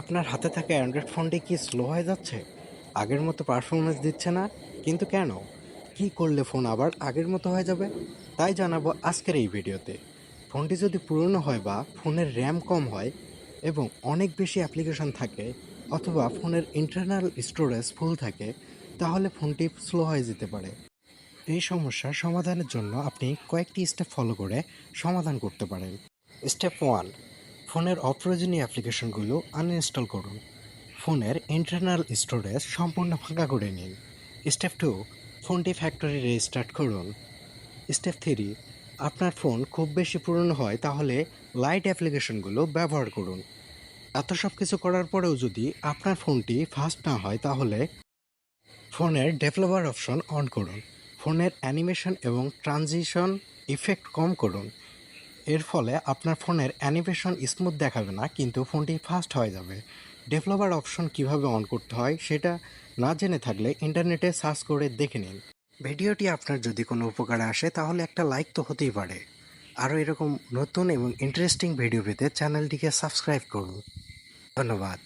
আপনার হাতে থাকা অ্যান্ড্রয়েড ফোনটি কি স্লো হয়ে যাচ্ছে? আগের মতো পারফরমেন্স দিচ্ছে না, কিন্তু কেন? কি করলে ফোন আবার আগের মতো হয়ে যাবে? তাই জানাব আজকের এই ভিডিওতে। ফোনটি যদি পুরনো হয় বা ফোনের র্যাম কম হয় এবং অনেক বেশি অ্যাপ্লিকেশন থাকে অথবা ফোনের ইন্টারনাল স্টোরেজ ফুল থাকে, তাহলে ফোনটি স্লো হয়ে যেতে পারে। এই সমস্যার সমাধানের জন্য আপনি কয়েকটি স্টেপ ফলো করে সমাধান করতে পারেন। স্টেপ ওয়ান ফোনের অপ্রয়োজনীয় অ্যাপ্লিকেশনগুলো আনইনস্টল করুন। ফোনের ইন্টারনাল স্টোরেজ সম্পূর্ণ ফাঁকা করে নিন। স্টেপ টু, ফোনটি ফ্যাক্টরি রেজিস্টার্ট করুন। স্টেপ থ্রি, আপনার ফোন খুব বেশি পুরনো হয় তাহলে লাইট অ্যাপ্লিকেশনগুলো ব্যবহার করুন। এত সব কিছু করার পরেও যদি আপনার ফোনটি ফাস্ট না হয় তাহলে ফোনের ডেভেলপার অপশন অন করুন। ফোনের অ্যানিমেশন এবং ট্রানজিশন ইফেক্ট কম করুন। এর ফলে আপনার ফোনের অ্যানিমেশন স্মুথ দেখাবে না, কিন্তু ফোনটি ফাস্ট হয়ে যাবে। ডেভেলপার অপশন কীভাবে অন করতে হয় সেটা না জেনে থাকলে ইন্টারনেটে সার্চ করে দেখে নিন। ভিডিওটি আপনার যদি কোনো উপকারে আসে তাহলে একটা লাইক তো হতেই পারে। আরও এরকম নতুন এবং ইন্টারেস্টিং ভিডিও পেতে চ্যানেলটিকে সাবস্ক্রাইব করুন। ধন্যবাদ।